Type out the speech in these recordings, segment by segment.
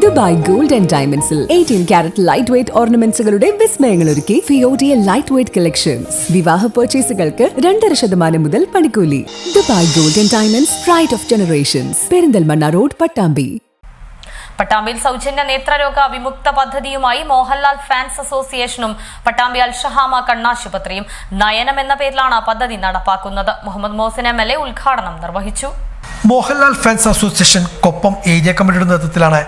Dubai gold and ഡയമണ്ട്സിൽ eighteen carat light weight ഓർണമെന്റ്സുകളുടെ വിസ്മയങ്ങൾ ഒരുക്കി ഫിയോഡിയ ലൈറ്റ് വെയ്റ്റ് കളക്ഷൻസ് വിവാഹ പർച്ചേസുകൾക്ക് രണ്ടര ശതമാനം മുതൽ പണിക്കൂലി. Dubai gold and diamonds pride of generations Perinthalmanna road Pattambi. പട്ടാമ്പിയിൽ സൗജന്യ നേത്രരോഗ വിമുക്ത പദ്ധതിയുമായി മോഹൻലാൽ ഫാൻസ് അസോസിയേഷനും പട്ടാമ്പി അൽഷഹാമ കണ്ണാശുപത്രിയും നയനം എന്ന പേരിലാണ് പദ്ധതി നടപ്പാക്കുന്നത്. Muhammad Mohsin M L A ഉദ്ഘാടനം നിർവഹിച്ചു. Mohanlal fans association Koppam area കമ്മിറ്റിയുടെ നേതൃത്വത്തിലാണ്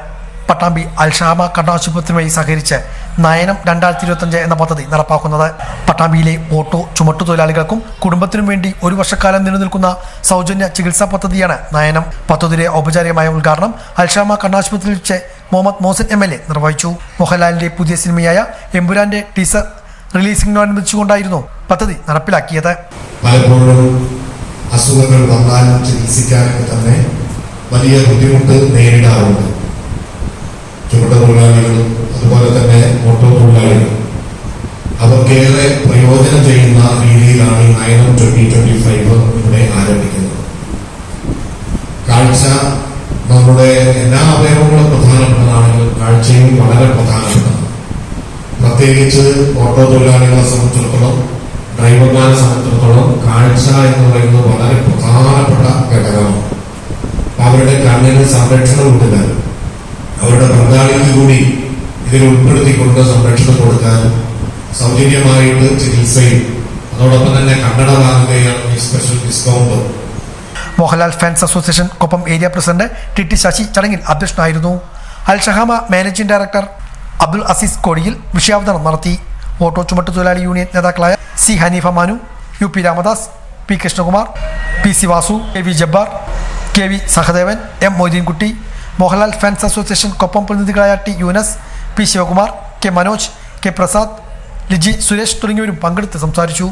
പട്ടാമ്പി അൽഷാമ കണ്ണാശുപത്രിയുമായി സഹകരിച്ച് നയനം രണ്ടായിരത്തി ഇരുപത്തഞ്ച് എന്ന പദ്ധതി നടപ്പാക്കുന്നത്. പട്ടാമ്പിയിലെ ഓട്ടോ ചുമട്ടു തൊഴിലാളികൾക്കും കുടുംബത്തിനും വേണ്ടി ഒരു വർഷക്കാലം നിലനിൽക്കുന്ന സൗജന്യ ചികിത്സാ പദ്ധതിയാണ് നയനം. പദ്ധതിയുടെ ഔപചാരികമായ ഉദ്ഘാടനം അൽഷാമ കണ്ണാശുപത്രിയിൽ വെച്ച് Muhammad Mohan M L A നിർവഹിച്ചു. മോഹൻലാലിന്റെ പുതിയ സിനിമയായ എമ്പുരാന്റെ ടീസർ റിലീസിംഗിനോടനുബന്ധിച്ചുകൊണ്ടായിരുന്നു പദ്ധതി നടപ്പിലാക്കിയത്. അസുഖങ്ങൾ വന്നാലും ചികിത്സിക്കാനൊക്കെ തന്നെ വലിയ ബുദ്ധിമുട്ട് നേരിടാറുണ്ട് ചുമട്ട തൊഴിലാളികളും അതുപോലെ തന്നെ ഓട്ടോ അതൊക്കെ ഏറെ പ്രയോജനം ചെയ്യുന്ന രീതിയിലാണ് ഈ നയനം ട്വന്റി ട്വന്റി ഫൈവ് ഇവിടെ ആരംഭിക്കുന്നത്. കാഴ്ച നമ്മുടെ എല്ലാ അവയവങ്ങളും പ്രധാനപ്പെട്ടതാണെങ്കിലും കാഴ്ചയും വളരെ പ്രധാനപ്പെട്ടതാണ്. പ്രത്യേകിച്ച് ഓട്ടോ തൊഴിലാളികളെ സംബന്ധിച്ചിടത്തോളം ഡ്രൈവർമാരെ സംബന്ധിച്ചിടത്തോളം കാഴ്ച എന്ന് പറയുന്നത് വളരെ പ്രധാനപ്പെട്ട ഘടകമാണ്. അവരുടെ കണ്ണിന് സംരക്ഷണം കൊടുക്കുക അവരുടെ പങ്കാളിക്ക് കൂടി ഇതിൽ ഉൾപ്പെടുത്തിക്കൊണ്ട് സംരക്ഷണം കൊടുക്കാനും സൗജന്യമായിട്ട് ചികിത്സയും അതോടൊപ്പം തന്നെ കണ്ണട വാങ്ങുകയാണ് ഈ special discount Mohanlal fans association Koppam area president T T Sasi ചടങ്ങിൽ അധ്യക്ഷനായിരുന്നു. അൽ ഷഹാമ മാനേജിംഗ് ഡയറക്ടർ അബ്ദുൽ അസീസ് കോടിയിൽ വിഷയാവതരണം നടത്തി. ഓട്ടോ ചുമട്ടു തൊഴിലാളി യൂണിയൻ നേതാക്കളായ C Haneefa Manu U P Ramadas P Krishnakumar P C Vasu K V Jabbar K V Sahadevan M Moideenkutty Mohanlal fans association Koppam പ്രതിനിധികളായ T Yunus P Sivakumar K Manoj K Prasad Liji Suresh തുടങ്ങിയവരും പങ്കെടുത്ത് സംസാരിച്ചു.